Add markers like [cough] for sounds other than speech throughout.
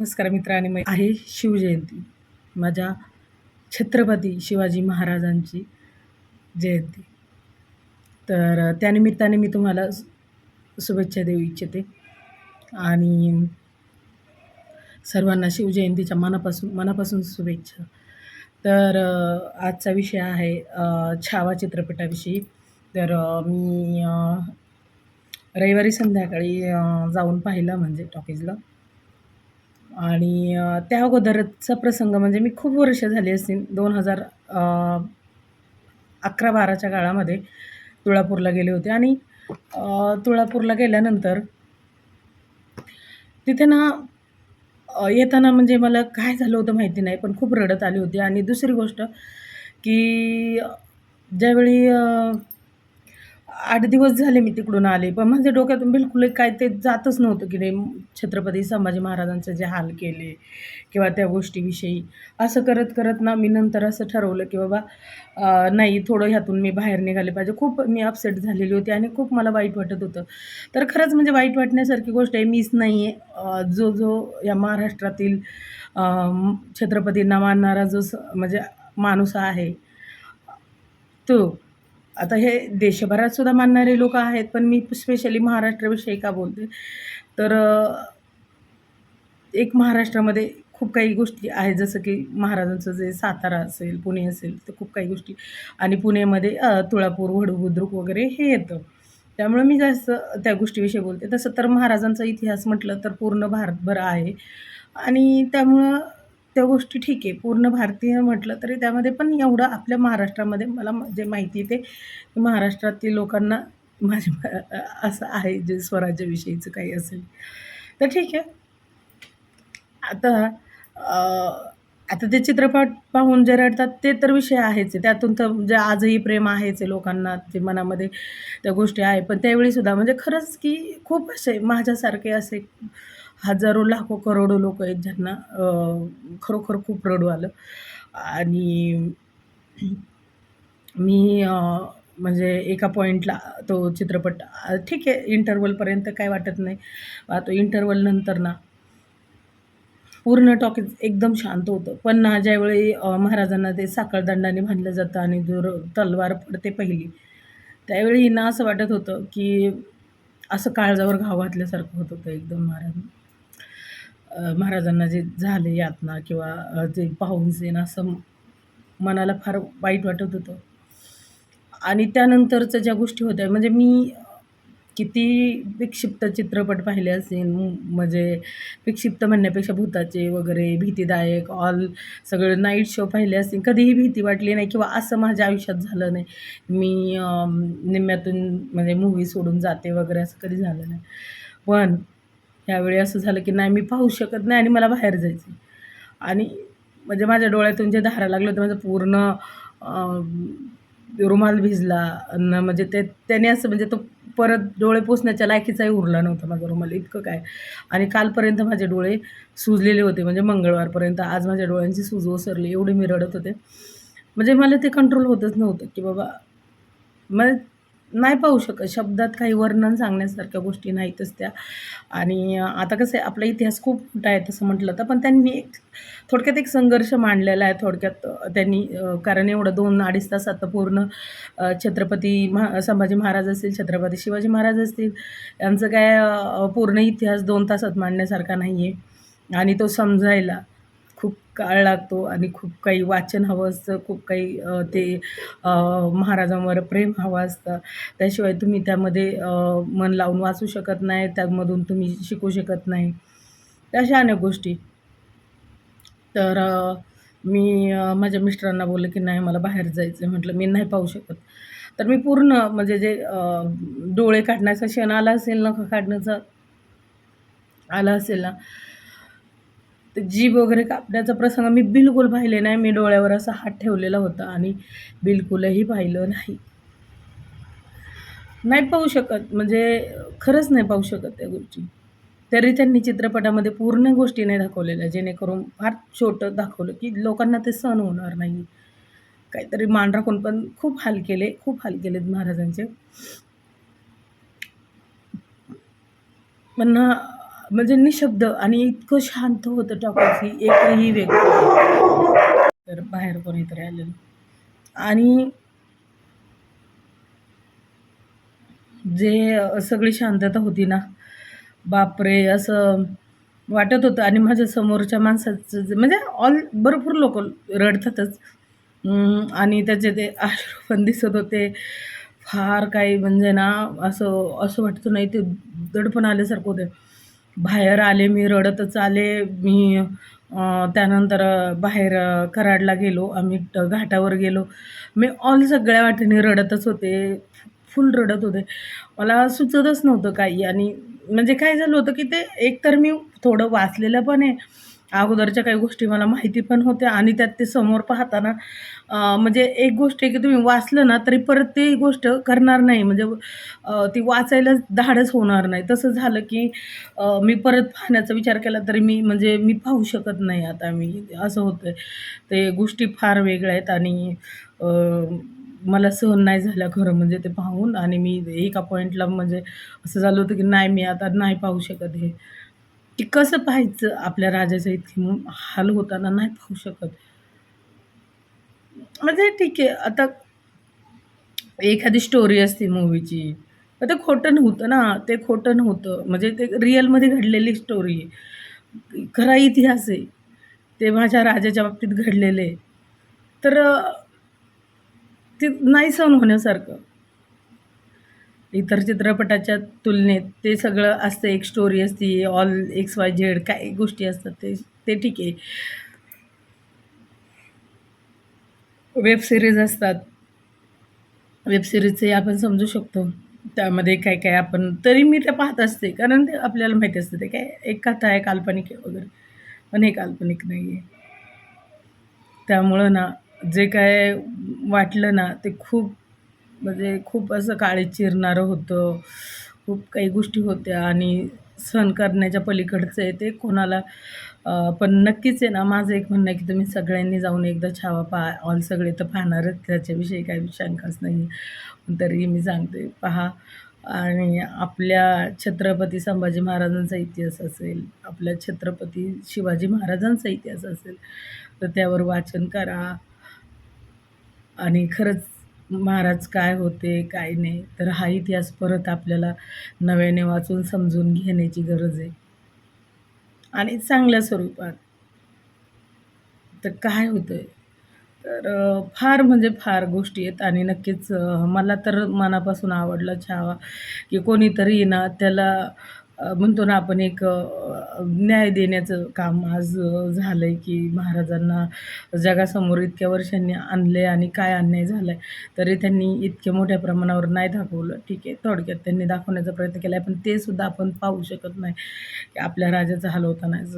नमस्कार मित्रांनी मै आहे शिवजयंती. माझ्या छत्रपती शिवाजी महाराजांची जयंती. तर त्यानिमित्ताने मी तुम्हाला शुभेच्छा देऊ इच्छिते. आणि सर्वांना शिवजयंतीच्या मनापासून मनापासून शुभेच्छा. तर आजचा विषय आहे छावा चित्रपटाविषयी. तर मी रविवारी संध्याकाळी जाऊन पाहिलं म्हणजे टॉकीजला. आणि त्या अगोदरचा प्रसंग म्हणजे मी खूप वर्ष झाली असतील दोन हजार अकरा बाराच्या काळामध्ये तुळापूरला गेले होते. आणि तुळापूरला गेल्यानंतर तिथे ना येताना म्हणजे मला काय झालं होतं माहिती नाही पण खूप रडत आली होती. आणि दुसरी गोष्ट की ज्यावेळी आठ दिवस झाले मी तिकडून आले पण माझ्या डोक्यातून बिलकुल काय ते जातच नव्हतं की ते छत्रपती संभाजी महाराजांचे जे हाल केले किंवा त्या गोष्टीविषयी. असं करत करत ना मी नंतर असं ठरवलं की बाबा नाही थोडं ह्यातून मी बाहेर निघाले पाहिजे. खूप मी अपसेट झालेली होती आणि खूप मला वाईट वाटत होतं. तर खरंच म्हणजे वाईट वाटण्यासारखी गोष्ट आहे मीच नाही आहे जो जो या महाराष्ट्रातील छत्रपतींना मानणारा जो स म्हणजे माणूस आहे तो आता हे देशभरात सुद्धा मानणारे लोक आहेत पण मी स्पेशली महाराष्ट्राविषयी का बोलते? तर एक महाराष्ट्रामध्ये खूप काही गोष्टी आहेत जसं की महाराजांचं जे सातारा असेल पुणे असेल तर खूप काही गोष्टी. आणि पुणेमध्ये तुळापूर वडू बुद्रुक वगैरे हे येतं. त्यामुळे मी जास्त त्या गोष्टीविषयी बोलते. तसं तर महाराजांचा इतिहास म्हटलं तर पूर्ण भारतभर आहे. आणि त्यामुळं त्या गोष्टी ठीक आहे. पूर्ण भारतीय म्हटलं तरी त्यामध्ये पण एवढं आपल्या महाराष्ट्रामध्ये मला जे माहिती आहे ते महाराष्ट्रातील लोकांना [laughs] माझे असं आहे जे स्वराज्याविषयीचं काही असेल. तर ठीक आहे. आता आता ते चित्रपट पाहून जे रडतात ते तर विषय आहेच. आहे त्यातून तर म्हणजे आजही प्रेम आहेच आहे लोकांना ते मनामध्ये त्या गोष्टी आहे पण त्यावेळीसुद्धा म्हणजे खरंच की खूप असे माझ्यासारखे असे हजारो लाखो करोडो लोक आहेत ज्यांना खरोखर खूप रडू आलं. आणि मी म्हणजे एका पॉईंटला तो चित्रपट ठीक आहे इंटरवलपर्यंत काय वाटत नाही. तो इंटरवल नंतर ना पूर्ण टॉकीज एकदम शांत होतं. पण ना ज्यावेळी महाराजांना ते साखळदंडाने बांधलं जातं आणि दूर तलवार पडते पहिली त्यावेळी ना असं वाटत होतं की असं काळजावर घाव घातल्यासारखं होत होतं एकदम महाराज. महाराजांना जे झाले यातना किंवा जे ते पाहून सेन असं मनाला फार वाईट वाटत होतं. आणि त्यानंतरच्या ज्या गोष्टी होत्या म्हणजे मी किती विक्षिप्त चित्रपट पाहिले असेल म्हणजे विक्षिप्त म्हणण्यापेक्षा भूताचे वगैरे भीतीदायक ऑल सगळं नाईट शो पाहिले असतील कधीही भीती वाटली नाही किंवा असं माझ्या आयुष्यात झालं नाही. मी निम्म्यातून म्हणजे मूवी सोडून जाते वगैरे असं कधी झालं नाही. पण ह्यावेळी असं झालं की नाही मी पाहू शकत नाही आणि मला बाहेर जायचं आणि म्हणजे माझ्या डोळ्यातून जे धारा लागलं होतं माझं पूर्ण रुमाल भिजला न म्हणजे ते त्याने असं म्हणजे तो परत डोळे पुसण्याच्या लायकीचाही उरला नव्हता माझा रुमाल इतकं काय. आणि कालपर्यंत माझे डोळे सुजलेले होते म्हणजे मंगळवारपर्यंत आज माझ्या डोळ्यांची सूज ओसरली एवढी मी रडत होते. म्हणजे मला ते कंट्रोल होतच नव्हतं की बाबा मग नाही पाहू शकत. शब्दात काही वर्णन सांगण्यासारख्या गोष्टी नाहीतच त्या. आणि आता कसं आहे आपला इतिहास खूप मोठा आहे तसं म्हटलं तर. पण त्यांनी एक थोडक्यात एक संघर्ष मांडलेला आहे थोडक्यात त्यांनी कारण एवढं दोन अडीच तासात तर पूर्ण छत्रपती महा संभाजी महाराज असतील छत्रपती शिवाजी महाराज असतील यांचं काय पूर्ण इतिहास दोन तासात मांडण्यासारखा नाही आहे आणि तो समजायला खूप काळ लागतो आणि खूप काही वाचन हवं असतं खूप काही ते महाराजांवर प्रेम हवं असतं. त्याशिवाय तुम्ही त्यामध्ये मन लावून वाचू शकत नाही त्यामधून तुम्ही शिकू शकत नाही. अशा अनेक गोष्टी. तर मी माझ्या मिस्टरांना बोललं की नाही मला बाहेर जायचं आहे म्हटलं मी नाही पाहू शकत. तर मी पूर्ण म्हणजे जे डोळे काढण्याचा क्षण आला असेल ना काढण्याचा आला असेल ना तर जीभ वगैरे कापण्याचा प्रसंग मी बिलकुल पाहिले नाही. मी डोळ्यावर असा हात ठेवलेला होता आणि बिलकुलही पाहिलं नाही. नाही पाहू शकत. म्हणजे खरंच नाही पाहू शकत त्या गोष्टी. तरी त्यांनी चित्रपटामध्ये पूर्ण गोष्टी नाही दाखवलेल्या जेणेकरून फार छोटं दाखवलं की लोकांना ते सहन होणार नाही. काहीतरी मान राखून पण खूप हाल केले खूप हाल केलेत महाराजांचे. पण म्हणजे निशब्द आणि इतकं शांत होतं टॉकीज की एकही व्यक्ती तर बाहेर कोणीतरी आलेलं. आणि जे सगळी शांतता होती ना बापरे असं वाटत होतं. आणि माझ्या समोरच्या माणसाचं जे म्हणजे ऑल भरपूर लोक रडतातच. आणि त्याचे ते अश्रू पण दिसत होते. फार काही म्हणजे ना असं असं वाटतं नाही ते दडपण आल्यासारखं होते. बाहेर आले मी रडतच आले. मी त्यानंतर बाहेर कराडला गेलो. आम्ही घाटावर गेलो. मी ऑल सगळ्या वाटेने रडतच होते. फुल रडत होते. मला सुचतच नव्हतं काही. आणि म्हणजे काय झालं होतं की ते एकतर मी थोडं वाचलेलं पण आहे. अगोदरच्या काही गोष्टी मला माहिती पण होत्या आणि त्यात ते समोर पाहताना म्हणजे एक गोष्ट आहे की तुम्ही वाचलं ना तरी परत ती गोष्ट करणार नाही. म्हणजे ती वाचायला धाडच होणार नाही. तसं झालं की मी परत पाहण्याचा विचार केला तरी मी म्हणजे मी पाहू शकत नाही आता मी. असं होतं ते गोष्टी फार वेगळ्या आहेत आणि मला सहन नाही झाल्या खरं म्हणजे ते पाहून आणि मी एका पॉईंटला म्हणजे असं झालं होतं की नाही मी आता नाही पाहू शकत हे. की कसं पाहायचं आपल्या राजाचं इतकी हाल होताना नाही पाहू शकत. म्हणजे ठीक आहे आता एखादी स्टोरी असते मूवीची आता ते खोटं नव्हतं ना ते खोटं नव्हतं. म्हणजे ते रिअलमध्ये घडलेली स्टोरी आहे. खरा इतिहास आहे. ते माझ्या राजाच्या बाबतीत घडलेले तर ते नाही सहन होण्यासारखं. इतर चित्रपटाच्या तुलनेत ते सगळं असतं एक स्टोरी असते ऑल एक्स वाय झेड काय गोष्टी असतात ते ते ठीक आहे. वेब सिरीज असतात. वेब सिरीजचे आपण समजू शकतो. त्यामध्ये काय काय आपण तरी मी ते पाहत असते कारण ते आपल्याला माहिती असतं ते काय एक कथा आहे काल्पनिक आहे वगैरे. पण हे काल्पनिक नाही आहे त्यामुळं ना जे काय वाटलं ना ते खूप म्हणजे खूप असं काळी चिरणारं होतं. खूप काही गोष्टी होत्या आणि सहन करण्याच्या पलीकडचं आहे ते कोणाला पण नक्कीच आहे ना माझं एक म्हणणं आहे की तुम्ही सगळ्यांनी जाऊन एकदा छावा पहा ऑल सगळे तर पाहणारच त्याच्याविषयी काही शंकाच नाही. तरी तरीही मी सांगते पहा. आणि आपल्या छत्रपती संभाजी महाराजांचा इतिहास असेल आपल्या छत्रपती शिवाजी महाराजांचा इतिहास असेल तर त्यावर वाचन करा. आणि खरंच महाराज काय होते काय नाही. तर हा इतिहास परत आपल्याला नव्याने वाचून समजून घेण्याची गरज आहे. आणि चांगल्या स्वरूपात. तर काय होतं आहे तर फार म्हणजे फार गोष्टी आहेत आणि नक्कीच मला तर मनापासून आवडला छावा की कोणीतरी ना त्याला म्हणतो ना आपण एक न्याय देण्याचं काम आज झालं आहे की महाराजांना जगासमोर इतक्या वर्षांनी आणले आणि काय अन्याय झाला आहे तरी त्यांनी इतक्या मोठ्या प्रमाणावर नाही दाखवलं. ठीक आहे थोडक्यात त्यांनी दाखवण्याचा प्रयत्न केला आहे पण ते सुद्धा आपण पाहू शकत नाही की आपल्या राजाचा हाल होतानाच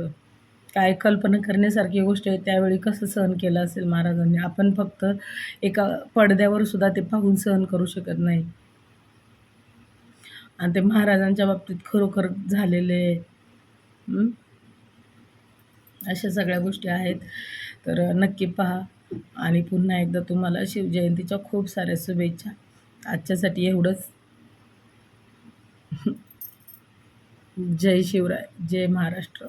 काय कल्पना करण्यासारखी गोष्ट आहे त्यावेळी कसं सहन केलं असेल महाराजांनी? आपण फक्त एका पडद्यावर सुद्धा ते पाहून सहन करू शकत नाही. आणि ते महाराजांच्या बाबतीत खरोखर झालेले अशा सगळ्या गोष्टी आहेत. तर नक्की पहा. आणि पुन्हा एकदा तुम्हाला शिवजयंतीच्या खूप साऱ्या शुभेच्छा. आजच्यासाठी एवढंच. [laughs] जय शिवराय. जय महाराष्ट्र.